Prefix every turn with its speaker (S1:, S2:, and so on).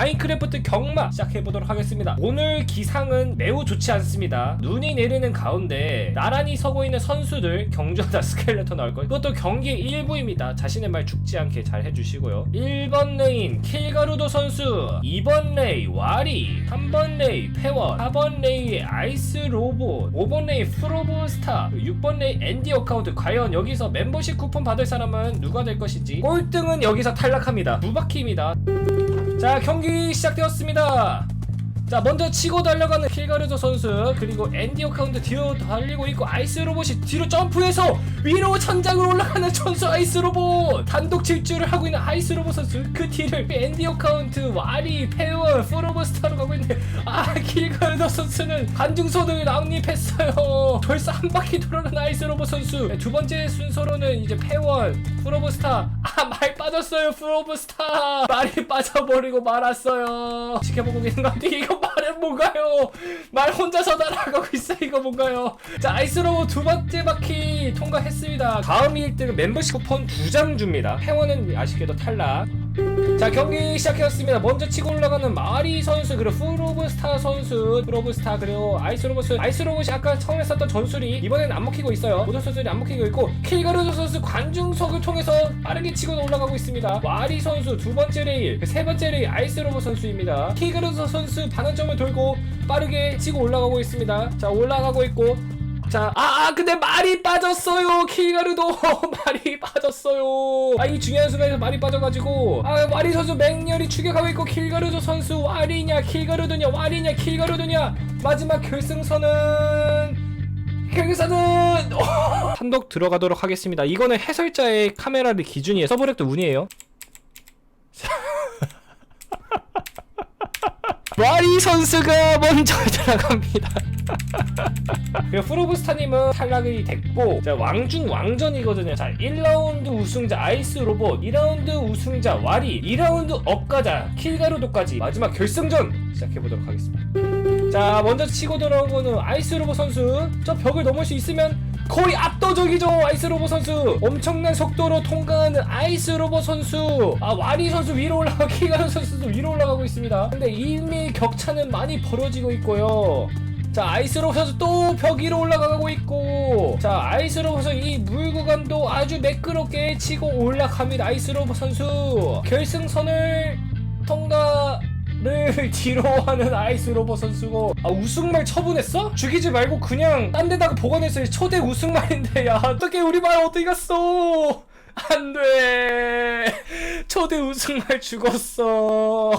S1: 마인크래프트 경마 시작해보도록 하겠습니다. 오늘 기상은 매우 좋지 않습니다. 눈이 내리는 가운데 나란히 서고 있는 선수들 경주하다 스켈레톤 나올 거예요. 그것도 경기의 일부입니다. 자신의 말 죽지 않게 잘 해주시고요. 1번 레인 킬가루도 선수. 2번 레이 와리. 3번 레이 패원 4번 레이 아이스 로봇. 5번 레이 프로브스타. 6번 레이 앤디 어카운트. 과연 여기서 멤버십 쿠폰 받을 사람은 누가 될 것인지. 꼴등은 여기서 탈락합니다. 두 바퀴입니다 자 경기 시작되었습니다. 자 먼저 치고 달려가는 킬가르도 선수 그리고 앤디 어카운트 뒤로 달리고 있고 아이스 로봇이 뒤로 점프해서 위로 천장으로 올라가는 천수 아이스 로봇! 단독 질주를 하고 있는 아이스 로봇 선수 그 뒤를 앤디 어카운트 와리 페어 프로버스타로 가고 있는데 아 킬가르도 선수는 관중석을 낭립했어요. 벌써 한 바퀴 돌아간 아이스 로봇 선수. 네, 두 번째 순서로는 이제 페원 프로브스타. 아말 빠졌어요 프로브스타 말이 빠져버리고 말았어요. 지켜보고 계신 것 같은데 이거 말은 뭔가요? 말 혼자서 날아가고 있어 이거 뭔가요? 자 아이스로우 두 번째 바퀴 통과했습니다. 다음 1등은 멤버십 쿠폰 두 장 줍니다. 회원은 아쉽게도 탈락 자 경기 시작했습니다. 먼저 치고 올라가는 마리 선수 그리고 프로브스타 선수 프로브스타 그리고 아이스로봇 아이스로봇이 아까 처음에 썼던 전술이 이번에는 안 먹히고 있어요. 모든 선수들이 안 먹히고 있고 킬가르도 선수 관중석을 통해서 빠르게 치고 올라가고 있습니다. 마리 선수 두 번째 레일 그 세 번째 레일 아이스로봇 선수입니다. 킬가르도 선수 반환점을 돌고 빠르게 치고 올라가고 있습니다. 자 올라가고 있고 자, 아, 아, 근데 말이 빠졌어요. 킬가르도 말이 빠졌어요. 아, 이 중요한 순간에서 말이 빠져가지고, 아, 와리 선수 맹렬히 추격하고 있고, 킬가르도 선수 와리냐, 킬가르도냐, 와리냐, 킬가르도냐. 마지막 결승선은 결승선은 판독 들어가도록 하겠습니다. 이거는 해설자의 카메라를 기준이에요. 서브렉도 운이에요. 와리 선수가 먼저 들어갑니다. 프로브스타님은 탈락이 됐고 자 왕중 왕전이거든요. 자 1라운드 우승자 아이스 로봇 2라운드 우승자 와리 2라운드 업가자 킬가루도까지 마지막 결승전 시작해보도록 하겠습니다. 자 먼저 치고 들어온 거는 아이스 로봇 선수. 저 벽을 넘을 수 있으면 거의 압도적이죠 아이스 로봇 선수. 엄청난 속도로 통과하는 아이스 로봇 선수. 아 와리 선수 위로 올라가고 킬가루 선수도 위로 올라가고 있습니다. 근데 이미 격차는 많이 벌어지고 있고요. 자 아이스로브 선수 또 벽 위로 올라가고 있고. 자 아이스로브 선수 이 물 구간도 아주 매끄럽게 치고 올라갑니다 아이스로브 선수. 결승선을 통과 를 뒤로 하는 아이스로버 선수고. 아 우승말 처분했어? 죽이지 말고 그냥 딴 데다가 보관했어요 초대 우승말인데 야 어떻게 우리 말 어디 갔어? 안돼. 초대 우승말 죽었어